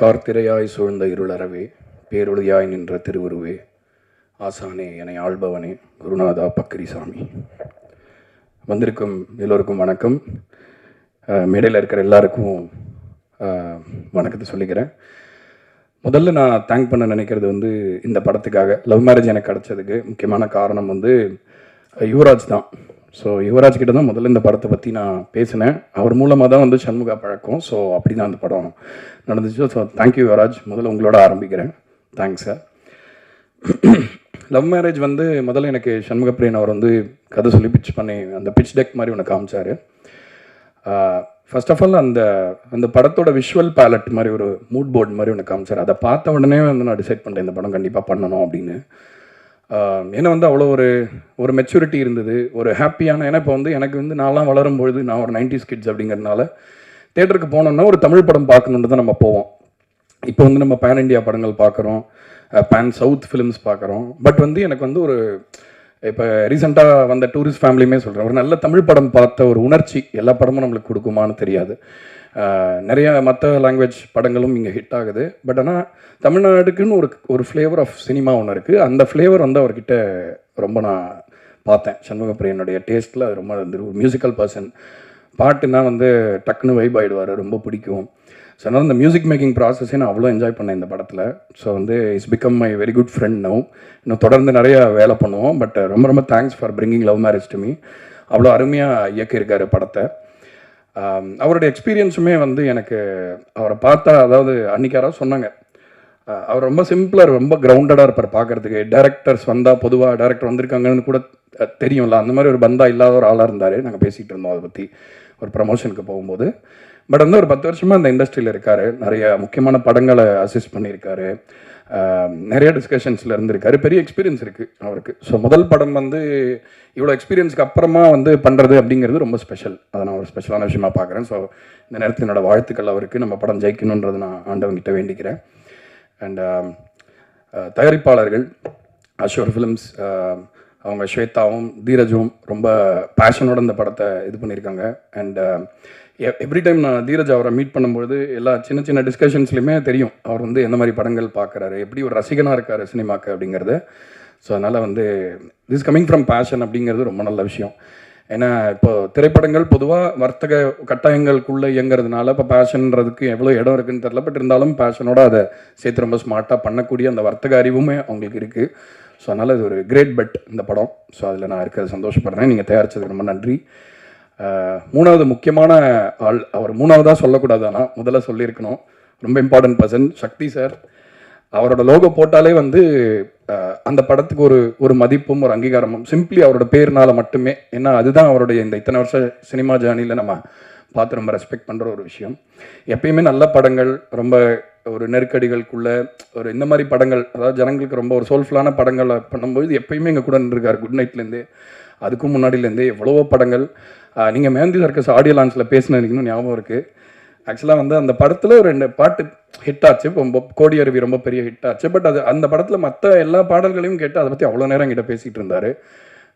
கார்த்திரையாய் சூழ்ந்த இருளறவே பேரொழியாய் நின்ற திருவுருவே ஆசானே என்னை ஆள்பவனே குருநாதா பக்ரிசாமி வந்திருக்கும் எல்லோருக்கும் வணக்கம். மேடையில் இருக்கிற எல்லாருக்கும் வணக்கத்தை சொல்லிக்கிறேன். முதல்ல நான் தேங்க் பண்ண நினைக்கிறது வந்து இந்த படத்துக்காக. லவ் மேரேஜ் எனக்கு கிடச்சதுக்கு முக்கியமான காரணம் வந்து யுவராஜ் தான். ஸோ யுவராஜ் கிட்ட தான் முதல்ல இந்த படத்தை பற்றி நான் பேசினேன். அவர் மூலமாக தான் வந்து சண்முகா பழக்கம். ஸோ அப்படி தான் அந்த படம் நடந்துச்சு. So thank you Yuvaraj. முதல்ல உங்களோட ஆரம்பிக்கிறேன். தேங்க்ஸ் சார் லவ் மேரேஜ் வந்து முதல்ல எனக்கு சண்முக பிரியன் அவர் வந்து கதை சொல்லி பிச் பண்ணி அந்த பிச் டெக் மாதிரி ஒன்று காமிச்சார். ஃபர்ஸ்ட் ஆஃப் ஆல் அந்த அந்த படத்தோட விஷுவல் பேலட் மாதிரி ஒரு மூட் போர்டு மாதிரி ஒன்று காமிச்சார். அதை பார்த்த உடனே வந்து நான் டிசைட் பண்ணிட்டேன் இந்த படம் கண்டிப்பாக பண்ணணும் அப்படின்னு. ஏன்னா வந்து அவ்வளோ ஒரு ஒரு மெச்சூரிட்டி இருந்தது ஒரு ஹாப்பியான ஏன்னா இப்போ வந்து எனக்கு வந்து நான்லாம் வளரும் பொழுது நான் ஒரு நைன்டிஸ் கிட்ஸ் அப்படிங்கிறதுனால தேட்டருக்கு போனோம்னா ஒரு தமிழ் படம் பார்க்கணுன்னு தான் நம்ம போவோம். இப்போ வந்து நம்ம பேன் இண்டியா படங்கள் பார்க்குறோம் பேன் சவுத் ஃபிலிம்ஸ் பார்க்குறோம். பட் வந்து எனக்கு வந்து ஒரு இப்போ ரீசெண்டாக வந்த டூரிஸ்ட் ஃபேமிலியுமே சொல்கிறேன் ஒரு நல்ல தமிழ் படம் பார்த்த ஒரு உணர்ச்சி எல்லா படமும் நம்மளுக்கு கொடுக்குமான்னு தெரியாது. நிறையா நிறைய மற்ற லாங்குவேஜ் படங்களும் இங்கே ஹிட் ஆகுது. பட் ஆனால் தமிழ்நாடுக்குன்னு ஒரு ஒரு ஃப்ளேவர் ஆஃப் சினிமா ஒன்று இருக்குது அந்த ஃப்ளேவர் வந்து அவர்கிட்ட ரொம்ப நான் பார்த்தேன். சண்முகப்பிரியனுடைய டேஸ்ட்டில் அது ரொம்ப வந்து ஒரு மியூசிக்கல் பர்சன் பாட்டுனா வந்து டக்குன்னு வைப் ஆகிடுவார் ரொம்ப பிடிக்கும். ஸோ அதனால் இந்த மியூசிக் மேக்கிங் ப்ராசஸே நான் அவ்வளோ என்ஜாய் பண்ணேன் இந்த படத்தில். ஸோ வந்து it's become my very good friend no இன்னும் தொடர்ந்து நிறைய வேலை பண்ணுவோம். பட் uh, ரொம்ப ரொம்ப thanks for bringing love marriage to me அவ்வளோ அருமையாக இயக்கியிருக்காரு படத்தை. Um, அவருடைய எக்ஸ்பீரியன்ஸுமே வந்து எனக்கு அவரை பார்த்தா அதாவது அன்றைக்கி யாராவது சொன்னாங்க. அவர் ரொம்ப சிம்பிளாக ரொம்ப கிரவுண்டடாக இருப்பார் பார்க்கறதுக்கு. டேரக்டர்ஸ் வந்தால் பொதுவாக டேரக்டர் வந்திருக்காங்கன்னு கூட தெரியும்ல. அந்த மாதிரி ஒரு பந்தா இல்லாத ஒரு ஆளாக இருந்தார். நாங்கள் பேசிகிட்டு இருந்தோம் அதை பற்றி ஒரு ப்ரமோஷனுக்கு போகும்போது. பட் வந்து ஒரு பத்து வருஷமாக இந்த இண்டஸ்ட்ரியில் இருக்கார். நிறைய முக்கியமான படங்களை அசிஸ்ட் பண்ணியிருக்காரு. நிறைய டிஸ்கஷன்ஸில் இருந்திருக்காரு. பெரிய எக்ஸ்பீரியன்ஸ் இருக்குது அவருக்கு. ஸோ முதல் படம் வந்து இவ்வளோ எக்ஸ்பீரியன்ஸ்க்கு அப்புறமா வந்து பண்ணுறது அப்படிங்கிறது ரொம்ப ஸ்பெஷல் அதை நான் ஒரு ஸ்பெஷலான விஷயமா பார்க்குறேன். ஸோ இந்த நேரத்தில் என்னோட வாழ்த்துக்கள் அவருக்கு. நம்ம படம் ஜெயிக்கணுன்றது நான் ஆண்டவங்கிட்ட வேண்டிக்கிறேன். அண்ட் தயாரிப்பாளர்கள் அஷோர் ஃபிலிம்ஸ் அவங்க ஸ்வேதாவும் தீரஜும் ரொம்ப பேஷனோட இந்த படத்தை இது பண்ணியிருக்காங்க. அண்ட் எவ்ரி டைம் நான் தீரஜ் அவரை மீட் பண்ணும்போது எல்லா சின்ன சின்ன டிஸ்கஷன்ஸ்லையுமே தெரியும். அவர் வந்து எந்த மாதிரி படங்கள் பார்க்குறாரு எப்படி ஒரு ரசிகனாக இருக்கார் சினிமாக்கு அப்படிங்கிறது. ஸோ அதனால் வந்து திஸ் கமிங் ஃப்ரம் பேஷன் அப்படிங்கிறது ரொம்ப நல்ல விஷயம். ஏன்னா இப்போ திரைப்படங்கள் பொதுவாக வர்த்தக கட்டாயங்களுக்குள்ளே இயங்குறதுனால இப்போ பேஷன்ன்றதுக்கு எவ்வளோ இடம் இருக்குன்னு தெரில பட் இருந்தாலும் பேஷனோட அதை சேர்த்து ரொம்ப ஸ்மார்ட்டாக பண்ணக்கூடிய அந்த வர்த்தக அறிவுமே அவங்களுக்கு இருக்குது ஸோ அதனால் இது ஒரு கிரேட் பெட் இந்த படம். ஸோ அதில் நான் இருக்கிறது சந்தோஷப்படுறேன். நீங்கள் தயாரித்ததுக்கு ரொம்ப நன்றி. மூணாவது முக்கியமான ஆள் அவர் மூணாவதாக சொல்லக்கூடாது. ஆனால் முதல்ல சொல்லியிருக்கணும். ரொம்ப இம்பார்ட்டன்ட் பர்சன் சக்தி சார் அவரோட லோகோ போட்டாலே வந்து அந்த படத்துக்கு ஒரு ஒரு மதிப்பும் ஒரு அங்கீகாரமும் சிம்பிளி அவரோட பேர்னால மட்டுமே. ஏன்னா அதுதான் அவருடைய இந்த இத்தனை வருஷம் சினிமா ஜேர்னியில் நம்ம பார்த்து ரொம்ப ரெஸ்பெக்ட் பண்ணுற ஒரு விஷயம். எப்பயுமே நல்ல படங்கள் ரொம்ப ஒரு நெருக்கடிகளுக்குள்ள ஒரு இந்த மாதிரி படங்கள் அதாவது ஜனங்களுக்கு ரொம்ப ஒரு சோல்ஃபுல்லான படங்களை பண்ணும்போது எப்பயுமே எங்கள் கூட நின்றுருக்கார் குட் நைட்லேருந்தே அதுக்கும் முன்னாடியிலேருந்தே எவ்வளவோ படங்கள். நீங்கள் மேந்தி சர்க்கஸ் ஆடியோ லான்ஸில் பேசினது ஞாபகம் இருக்குது ஆக்சுவலாக வந்து அந்த படத்தில் ஒரு ரெண்டு பாட்டு ஹிட் ஆச்சு. ரொம்ப கோடி அருவி ரொம்ப பெரிய ஹிட் ஆச்சு. பட் அது அந்த படத்தில் மற்ற எல்லா பாடல்களையும் கேட்டு அதை பற்றி அவ்வளோ நேரம் என்கிட்ட பேசிகிட்டு இருந்தார்.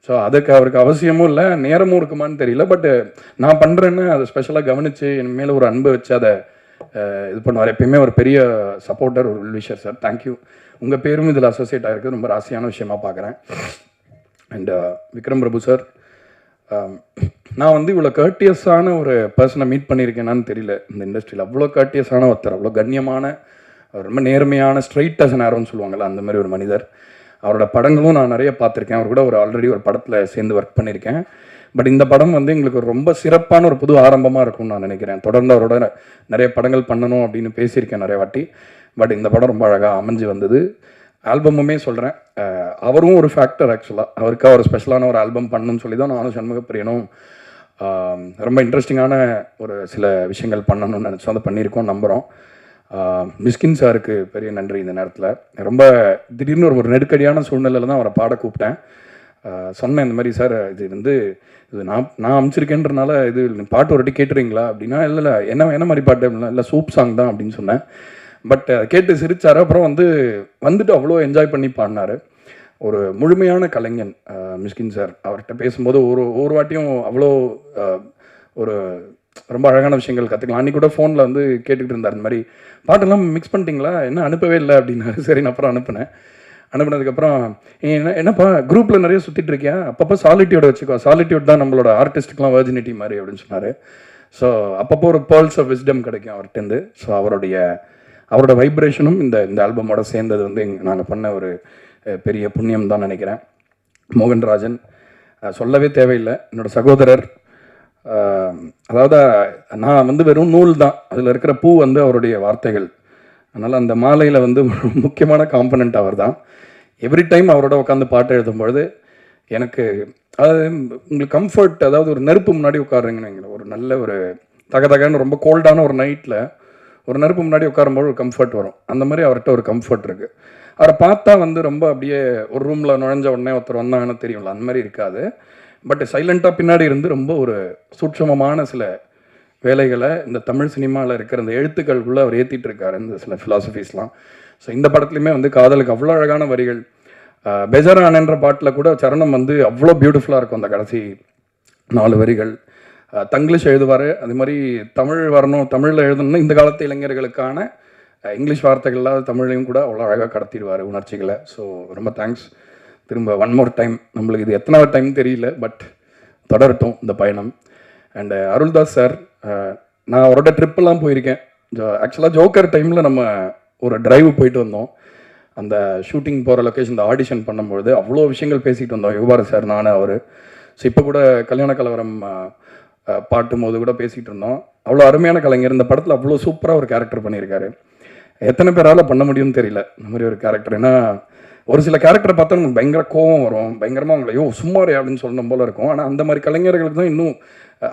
ஸோ அதுக்கு அவருக்கு அவசியமும் இல்லை நேரமும் இருக்குமான்னு தெரியல. பட் நான் பண்ணுறேன்னு அதை ஸ்பெஷலாக கவனித்து என் மேலே ஒரு அன்பு வச்சு அதை இது பண்ணுவார். எப்பயுமே ஒரு பெரிய சப்போர்ட்டர் ஒரு விஷர் சார் தேங்க்யூ உங்கள் பேரும் இதில் அசோசியேட் ஆகிருக்கு ரொம்ப ராசியான விஷயமா பார்க்குறேன் அண்ட் விக்ரம் பிரபு சார் நான் வந்து இவ்வளோ கர்ட்டியஸான ஒரு பர்சனை மீட் பண்ணியிருக்கேனான்னு தெரியல. இந்த இண்டஸ்ட்ரியில் அவ்வளோ கர்ட்டியஸான ஒருத்தர் அவ்வளோ கண்ணியமான அவர் ரொம்ப நேர்மையான ஸ்ட்ரைட் அஸ் நேரம்னு சொல்லுவாங்கல்ல அந்த மாதிரி ஒரு மனிதர். அவரோட படங்களும் நான் நிறைய பார்த்துருக்கேன். அவர் கூட ஒரு ஆல்ரெடி ஒரு படத்தில் சேர்ந்து ஒர்க் பண்ணியிருக்கேன். பட் இந்த படம் வந்து எங்களுக்கு ரொம்ப சிறப்பான ஒரு புது ஆரம்பமாக இருக்கும்னு நான் நினைக்கிறேன். தொடர்ந்து அவரோட நிறைய படங்கள் பண்ணணும் அப்படின்னு பேசியிருக்கேன் நிறைய வாட்டி. பட் இந்த படம் ரொம்ப அழகாக அமைஞ்சு வந்தது. ஆல்பமுமே சொல்கிறேன் அவரும் ஒரு ஃபேக்டர் ஆக்சுவலாக அவருக்காக ஒரு ஸ்பெஷலான ஒரு ஆல்பம் பண்ணணும்னு சொல்லி தான் நானும் சண்முகப்பிரியனும் ரொம்ப இன்ட்ரெஸ்டிங்கான ஒரு சில விஷயங்கள் பண்ணணும்னு நினச்சோம். அதை பண்ணியிருக்கோம் நம்புகிறோம் மிஸ்கின் சாருக்கு பெரிய நன்றி இந்த நேரத்தில். ரொம்ப திடீர்னு ஒரு ஒரு நெருக்கடியான சூழ்நிலையில் தான் அவரை பாட கூப்பிட்டேன். சொன்னேன் இந்த மாதிரி சார் இது வந்து இது நான் நான் அமிச்சிருக்கேன்றனால இது பாட்டு ஒரு வாட்டி கேட்டுறீங்களா? அப்படின்னா இல்லை இல்லை என்ன என்ன மாதிரி பாட்டு? அப்படின்னா இல்லை சூப் சாங் தான் அப்படின்னு சொன்னேன். பட் கேட்டு சிரித்தார் அப்புறம் வந்து வந்துட்டு அவ்வளோ என்ஜாய் பண்ணி பாடினாரு. ஒரு முழுமையான கலைஞன் மிஸ்கின் சார். அவர்கிட்ட பேசும்போது ஒரு ஒரு வாட்டியும் அவ்வளோ ஒரு ரொம்ப அழகான விஷயங்கள் கற்றுக்கலாம் அன்றைக்கி கூட ஃபோனில் வந்து கேட்டுக்கிட்டு இருந்தார். இந்த மாதிரி பாட்டெல்லாம் மிக்ஸ் பண்ணிட்டீங்களா? என்ன அனுப்பவே இல்லை அப்படின்னாரு. சரி நான் அப்புறம் அனுப்புனேன். அனுப்புனதுக்கப்புறம் என்ன என்னப்பா குரூப்பில் நிறைய சுற்றிட்டு இருக்கியா? அப்பப்போ சாலிட்டியோட வச்சுக்கோ. சாலிட்டியூட் தான் நம்மளோட ஆர்டிஸ்ட்டுக்கெலாம் வேர்ஜினிட்டி மாதிரி அப்படின்னு சொன்னார். ஸோ அப்பப்போ ஒரு பேர்ல்ஸ் ஆஃப் விஸ்டம் கிடைக்கும் அவர்கிட்டருந்து ஸோ அவருடைய அவரோட வைப்ரேஷனும் இந்த இந்த ஆல்பமோட சேர்ந்தது வந்து நாங்கள் பண்ண ஒரு பெரிய புண்ணியம் தான் நினைக்கிறேன். மோகன்ராஜன் சொல்லவே தேவையில்லை. என்னோட சகோதரர் அதாவது நான் வந்து வெறும் நூல் தான். அதில் இருக்கிற பூ வந்து அவருடைய வார்த்தைகள். அதனால் அந்த மாலையில் வந்து முக்கியமான காம்பனண்ட் அவர் தான். எவ்ரி டைம் அவரோட உட்காந்து பாட்டு எழுதும் பொழுது எனக்கு அதாவது உங்களுக்கு கம்ஃபர்ட் அதாவது ஒரு நெருப்பு முன்னாடி உட்காருங்கன்னு ஒரு நல்ல ஒரு தகதகன்னு ரொம்ப கோல்டான ஒரு நைட்டில் ஒரு நெருப்பு முன்னாடி உட்காரும்போது ஒரு கம்ஃபர்ட் வரும். அந்த மாதிரி அவர்கிட்ட ஒரு கம்ஃபர்ட் இருக்குது அவரை பார்த்தா வந்து ரொம்ப அப்படியே ஒரு ரூமில் நுழைஞ்ச உடனே ஒருத்தர் வந்தாங்கன்னு தெரியும்ல அந்த மாதிரி இருக்காது. பட் சைலண்ட்டாக பின்னாடி இருந்து ரொம்ப ஒரு சூட்சமமான சில வேலைகளை இந்த தமிழ் சினிமாவில் இருக்கிற இந்த எழுத்துக்களுக்குள்ளே அவர் ஏற்றிட்டு இருக்காரு இந்த சில ஃபிலாசபிஸ்லாம் ஸோ இந்த படத்துலையுமே வந்து காதலுக்கு அவ்வளோ அழகான வரிகள். பெஜரானன்ற பாட்டில் கூட சரணம் வந்து அவ்வளோ பியூட்டிஃபுல்லாக இருக்கும் அந்த கடைசி நாலு வரிகள். தங்கிலீஷ் எழுதுவார். அது மாதிரி தமிழ் வரணும் தமிழில் எழுதணும்னா இந்த காலத்து இளைஞர்களுக்கான இங்கிலீஷ் வார்த்தைகள்லாம் தமிழையும் கூட அவ்வளோ அழகாக கடத்திடுவார் உணர்ச்சிகளை. ஸோ ரொம்ப தேங்க்ஸ் திரும்ப ஒன் மோர் டைம் நம்மளுக்கு இது எத்தனாவது டைம் தெரியல பட் தொடரட்டும் இந்த பயணம். அண்டு அருள்தாஸ் சார் நான் அவரோட ட்ரிப்பெல்லாம் போயிருக்கேன். ஆக்சுவலாக ஜோக்கர் டைமில் நம்ம ஒரு டிரைவ் போயிட்டு வந்தோம். அந்த ஷூட்டிங் போகிற லொக்கேஷன் இந்த ஆடிஷன் பண்ணும்பொழுது அவ்வளோ விஷயங்கள் பேசிகிட்டு வந்தோம். யுவார் சார் நான் அவர். ஸோ இப்போ கூட கல்யாண கலவரம் பாட்டும் போது கூட பேசிகிட்டு இருந்தோம். அவ்வளோ அருமையான கலைஞர். இந்த படத்தில் அவ்வளோ சூப்பராக ஒரு கேரக்டர் பண்ணியிருக்காரு. எத்தனை பேரால் பண்ண முடியும்னு தெரியல. இந்த மாதிரி ஒரு கேரக்டர் ஏன்னா ஒரு சில கேரக்டரை பார்த்தா நமக்கு பயங்கர கோவம் வரும். பயங்கரமாக அவங்கள யோ சும்மாரே அப்படின்னு சொல்லணும் போல இருக்கும். ஆனால் அந்த மாதிரி கலைஞர்களுக்கு தான் இன்னும்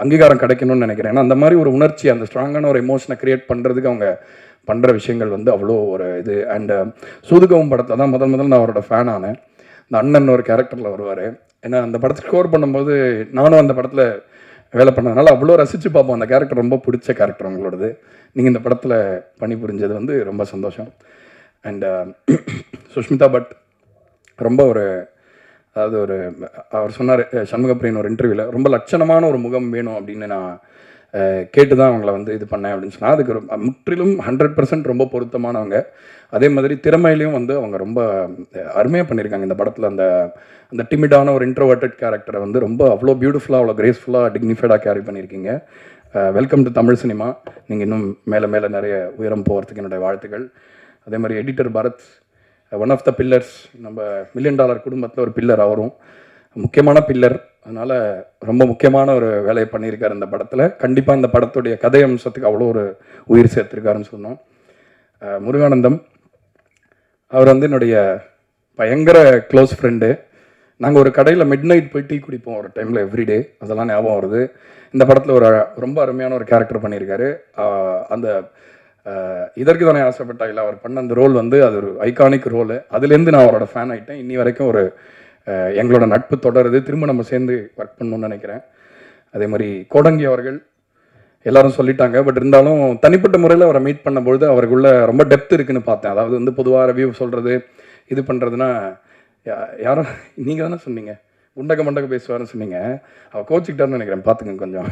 அங்கீகாரம் கிடைக்கணும்னு நினைக்கிறேன். ஏன்னா அந்த மாதிரி ஒரு உணர்ச்சி அந்த ஸ்ட்ராங்கான ஒரு எமோஷனை கிரியேட் பண்ணுறதுக்கு அவங்க பண்ணுற விஷயங்கள் வந்து அவ்வளோ ஒரு இது. அண்டு சூதுகவும் படத்தில் தான் முதல் முதல் நான் அவரோட ஃபேன் ஆனேன். இந்த அண்ணன் ஒரு கேரக்டரில் வருவார். ஏன்னா அந்த படத்தை ஸ்கோர் பண்ணும்போது நானும் அந்த படத்தில் வேலை பண்ணதுனால அவ்வளோ ரசித்து பார்ப்போம். அந்த கேரக்டர் ரொம்ப பிடிச்ச கேரக்டர் உங்களோடது. நீங்கள் இந்த படத்தில் பணிபுரிஞ்சது வந்து ரொம்ப சந்தோஷம். அண்ட் சுஷ்மிதா பட் ரொம்ப ஒரு அதாவது ஒரு அவர் சொன்னார் சண்முகப்பிரியன் ஒரு இன்டர்வியூவில் ரொம்ப லட்சணமான ஒரு முகம் வேணும் அப்படின்னு நான் கேட்டு தான் அவங்கள வந்து இது பண்ணேன் அப்படின்னு சொன்னால் அதுக்கு ரொம்ப முற்றிலும் ஹண்ட்ரட் பர்சன்ட் ரொம்ப பொருத்தமானவங்க. அதே மாதிரி திறமையிலையும் வந்து அவங்க ரொம்ப அருமையாக பண்ணியிருக்காங்க இந்த படத்தில் அந்த அந்த டிமிடான ஒரு இன்ட்ரோவர்டட் கேரக்டரை வந்து ரொம்ப அவ்வளோ பியூட்டிஃபுல்லாக அவ்வளோ கிரேஸ்ஃபுல்லாக டிக்னிஃபைடாக கேரி பண்ணியிருக்கீங்க வெல்கம் டு தமிழ் சினிமா நீங்கள் இன்னும் மேலே மேலே நிறைய உயரம் போகிறதுக்கு என்னுடைய வாழ்த்துக்கள். அதே மாதிரி editor Bharath one of the pillars நம்ம மில்லியன் டாலர் குடும்பத்தில் ஒரு பில்லர் அவரும். முக்கியமான பில்லர். அதனால் ரொம்ப முக்கியமான ஒரு வேலையை பண்ணியிருக்காரு இந்த படத்தில். கண்டிப்பாக இந்த படத்துடைய கதை அம்சத்துக்கு அவ்வளோ ஒரு உயிர் சேர்த்துருக்காருன்னு சொன்னோம். முருகானந்தம். அவர் வந்து என்னுடைய பயங்கர க்ளோஸ் ஃப்ரெண்டு நாங்கள் ஒரு கடையில் மிட் நைட் போய் டீ குடிப்போம் ஒரு டைமில் எவ்ரிடே அதெல்லாம் ஞாபகம் வருது. இந்த படத்தில் ஒரு ரொம்ப அருமையான ஒரு கேரக்டர் பண்ணியிருக்காரு. அந்த இதற்கு தானே ஆசைப்பட்டா இல்லை அவர் பண்ண அந்த ரோல் வந்து அது ஒரு ஐகானிக் ரோலு அதுலேருந்து நான் அவரோட ஃபேன் ஆகிட்டேன் இன்னி வரைக்கும் ஒரு எங்களோட நட்பு தொடருது. திரும்ப நம்ம சேர்ந்து ஒர்க் பண்ணணும்னு நினைக்கிறேன். அதே மாதிரி கோடங்கி அவர்கள் எல்லாரும் சொல்லிட்டாங்க. பட் இருந்தாலும் தனிப்பட்ட முறையில் அவரை மீட் பண்ணும்பொழுது அவருக்குள்ள ரொம்ப டெப்த் இருக்குன்னு பார்த்தேன். அதாவது வந்து பொதுவாக ரிவ்யூ சொல்கிறது இது பண்ணுறதுன்னா யாரும் நீங்கள் தானே சொன்னீங்க. உண்டக மண்டக பேசுவார்னு சொன்னீங்க. அவர் கோச்சிக்கிட்டார்னு நினைக்கிறேன். பார்த்துங்க கொஞ்சம்.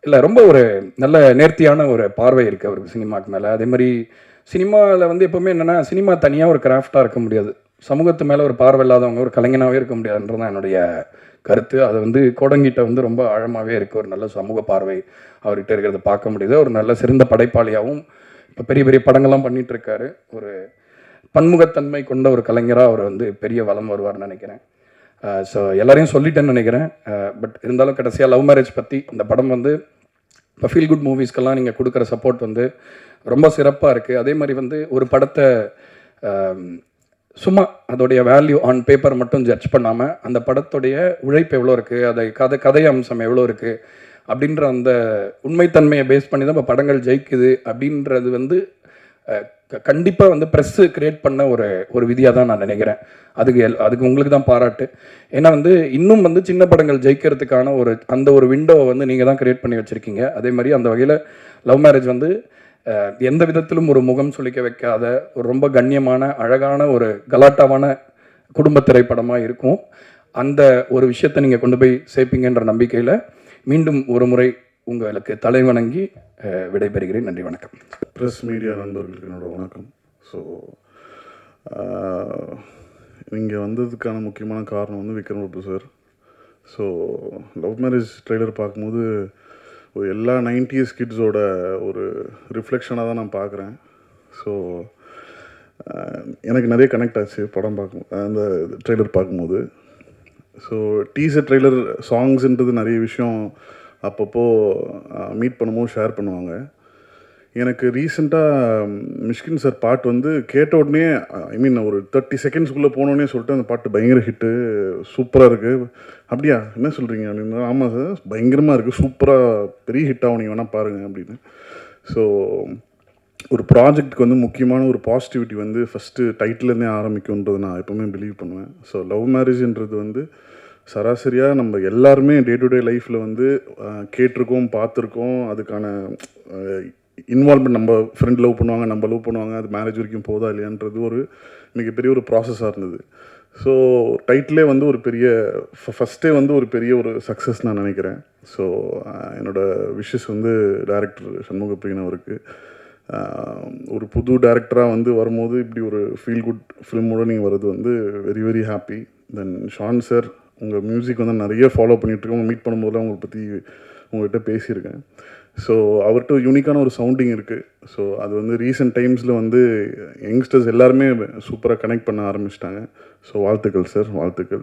இல்லை ரொம்ப ஒரு நல்ல நேர்த்தியான ஒரு பார்வை இருக்குது அவருக்கு சினிமாக்கு மேலே. அதே மாதிரி சினிமாவில் வந்து எப்போவுமே என்னென்னா சினிமா தனியாக ஒரு கிராஃப்டாக இருக்க முடியாது. சமூகத்து மேலே ஒரு பார்வை இல்லாதவங்க ஒரு கலைஞனாகவே இருக்க முடியாதுன்றது தான் என்னுடைய கருத்து. அது வந்து கோடங்கிட்ட வந்து ரொம்ப ஆழமாகவே இருக்குது ஒரு நல்ல சமூக பார்வை அவர்கிட்ட இருக்கிறத பார்க்க முடியுது. ஒரு நல்ல சிறந்த படைப்பாளியாகவும் இப்போ பெரிய பெரிய படங்கள்லாம் பண்ணிட்டு இருக்காரு ஒரு பன்முகத்தன்மை கொண்ட ஒரு கலைஞராக அவர் வந்து பெரிய வளம் வருவார்னு நினைக்கிறேன். ஸோ எல்லாரையும் சொல்லிட்டேன்னு நினைக்கிறேன். பட் இருந்தாலும் கடைசியாக லவ் மேரேஜ் பற்றி இந்த படம் வந்து இப்போ ஃபீல் குட் மூவிஸ்க்கெல்லாம் நீங்கள் கொடுக்குற சப்போர்ட் வந்து ரொம்ப சிறப்பாக இருக்குது அதே மாதிரி வந்து ஒரு படத்தை சும்மா அதோடைய வேல்யூ ஆன் பேப்பர் மட்டும் ஜட்ஜ் பண்ணாமல் அந்த படத்துடைய உழைப்பு எவ்வளோ இருக்குது அதை கதை கதை அம்சம் எவ்வளோ இருக்குது அப்படின்ற அந்த உண்மைத்தன்மையை பேஸ் பண்ணி தான் இப்போ படங்கள் ஜெயிக்குது அப்படின்றது வந்து கண்டிப்பாக வந்து ப்ரெஸ்ஸு கிரியேட் பண்ண ஒரு ஒரு விதியாக தான் நான் நினைக்கிறேன். அதுக்கு எல் அதுக்கு உங்களுக்கு தான் பாராட்டு. ஏன்னா வந்து இன்னும் வந்து சின்ன படங்கள் ஜெயிக்கிறதுக்கான ஒரு அந்த ஒரு விண்டோவை வந்து நீங்கள் தான் கிரியேட் பண்ணி வச்சுருக்கீங்க. அதே மாதிரி அந்த வகையில் லவ் மேரேஜ் வந்து எந்த விதத்திலும் ஒரு முகம் சுளிக்க வைக்காத ஒரு ரொம்ப கண்ணியமான அழகான ஒரு கலாட்டாவான குடும்ப திரைப்படமாக இருக்கும். அந்த ஒரு விஷயத்தை நீங்கள் கொண்டு போய் சேர்ப்பீங்கன்ற நம்பிக்கையில் மீண்டும் ஒரு முறை உங்களுக்கு தலை வணங்கி விடைபெறுகிறேன். நன்றி வணக்கம். ப்ரெஸ் மீடியா நண்பர்களுக்கு என்னோடய வணக்கம். ஸோ இங்கே வந்ததுக்கான முக்கியமான காரணம் வந்து Vikram Prabhu sir. So love marriage trailer பார்க்கும்போது ஒரு எல்லா நைன்டிஸ் கிட்ஸோட ஒரு ரிஃப்ளெக்ஷனாக தான் நான் பார்க்குறேன். ஸோ எனக்கு நிறைய கனெக்ட் ஆச்சு படம் பார்க்கும் அந்த ட்ரெய்லர் பார்க்கும்போது. ஸோ டீசர் ட்ரெய்லர் சாங்ஸுன்றது நிறைய விஷயம் அப்பப்போ மீட் பண்ணும்போது ஷேர் பண்ணுவாங்க. எனக்கு ரீசெண்டாக மிஷ்கின் சார் பாட்டு வந்து கேட்ட உடனே ஐ மீன் ஒரு தேர்ட்டி செகண்ட்ஸ்குள்ளே போனோடனே சொல்லிட்டு அந்த பாட்டு பயங்கர ஹிட்டு சூப்பராக இருக்குது அப்படியா? என்ன சொல்கிறீங்க அப்படின்னு ஆமாம் சார் பயங்கரமாக இருக்குது சூப்பராக பெரிய ஹிட் ஆகும் நீங்கள் வேணால் பாருங்கள் அப்படின்னு. ஸோ ஒரு ப்ராஜெக்ட்க்கு வந்து முக்கியமான ஒரு பாசிட்டிவிட்டி வந்து ஃபஸ்ட்டு டைட்டிலேருந்தே ஆரம்பிக்கும்ன்றது நான் எப்பவுமே பிலீவ் பண்ணுவேன். ஸோ லவ் மேரேஜ்ன்றது வந்து சராசரியாக நம்ம எல்லாருமே டே டு டே லைஃப்பில் வந்து கேட்டிருக்கோம் பார்த்துருக்கோம். அதுக்கான இன்வால்மெண்ட் நம்ம ஃப்ரெண்ட் லவ் பண்ணுவாங்க நம்ம லவ் பண்ணுவாங்க அது மேரேஜ் வரைக்கும் போதா இல்லையான்றது ஒரு மிகப்பெரிய ஒரு ப்ராசஸாக இருந்தது. ஸோ டைட்டிலே வந்து ஒரு பெரிய ஃபஸ்ட்டே வந்து ஒரு பெரிய ஒரு சக்ஸஸ் நான் நினைக்கிறேன். ஸோ என்னோட விஷஸ் வந்து டேரக்டர் சண்முக பிரியன் அவருக்கு ஒரு புது டேரக்டராக வந்து வரும்போது இப்படி ஒரு ஃபீல் குட் ஃபிலிமோடு நீங்கள் வர்றது வந்து very very happy then Shaan sir உங்கள் மியூசிக் வந்து நிறைய ஃபாலோ பண்ணிகிட்ருக்கேன் மீட் பண்ணும்போதெல்லாம் உங்களை பற்றி உங்கள்கிட்ட பேசியிருக்கேன். ஸோ அவர்கிட்ட யூனிக்கான ஒரு சவுண்டிங் இருக்குது ஸோ அது வந்து ரீசெண்ட் டைம்ஸில் வந்து யங்ஸ்டர்ஸ் எல்லாருமே சூப்பராக கனெக்ட் பண்ண ஆரம்பிச்சிட்டாங்க. ஸோ வாழ்த்துக்கள் சார் வாழ்த்துக்கள்.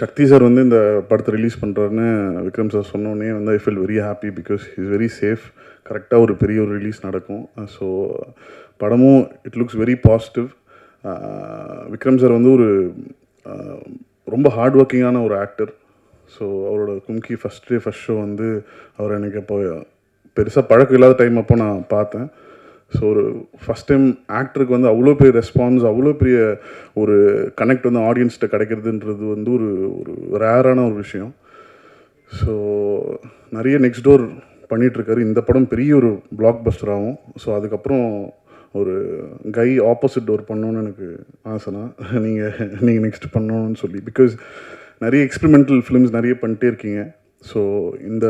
சக்தி சார் வந்து இந்த படத்தை ரிலீஸ் பண்ணுறாருன்னு விக்ரம் சார் சொன்னோடனே வந்து I feel very happy because is very safe கரெக்டாக ஒரு பெரிய ஒரு ரிலீஸ் நடக்கும். ஸோ படமும் it looks very positive Vikram sir வந்து ஒரு ரொம்ப ஹார்ட் ஒர்க்கிங்கான ஒரு ஆக்டர் ஸோ அவரோட Kumki first day first show வந்து அவர் எனக்கு அப்போ பெருசாக பழக்கம் இல்லாத டைம் அப்போ நான் பார்த்தேன். ஸோ ஒரு ஃபஸ்ட் டைம் ஆக்டருக்கு வந்து அவ்வளோ பெரிய ரெஸ்பான்ஸ் அவ்வளோ பெரிய ஒரு கனெக்ட் வந்து ஆடியன்ஸ்கிட்ட கிடைக்கிறதுன்றது வந்து ஒரு ஒரு ரேரான ஒரு விஷயம். ஸோ நிறைய நெக்ஸ்ட் டோர் பண்ணிகிட்ருக்காரு இந்த படம் பெரிய ஒரு பிளாக் பஸ்டர் ஆகும் ஸோ அதுக்கப்புறம் ஒரு கை ஆப்போசிட் டோர் பண்ணணுன்னு எனக்கு ஆசைனா நீங்கள் நீங்கள் நெக்ஸ்ட் பண்ணணும்னு சொல்லி. பிகாஸ் நிறைய எக்ஸ்பெரிமெண்டல் ஃபிலிம்ஸ் நிறைய பண்ணிட்டே இருக்கீங்க. ஸோ இந்த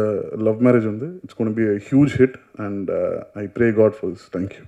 லவ் மேரேஜ் வந்து it's gonna be a huge hit and I pray God for this thank you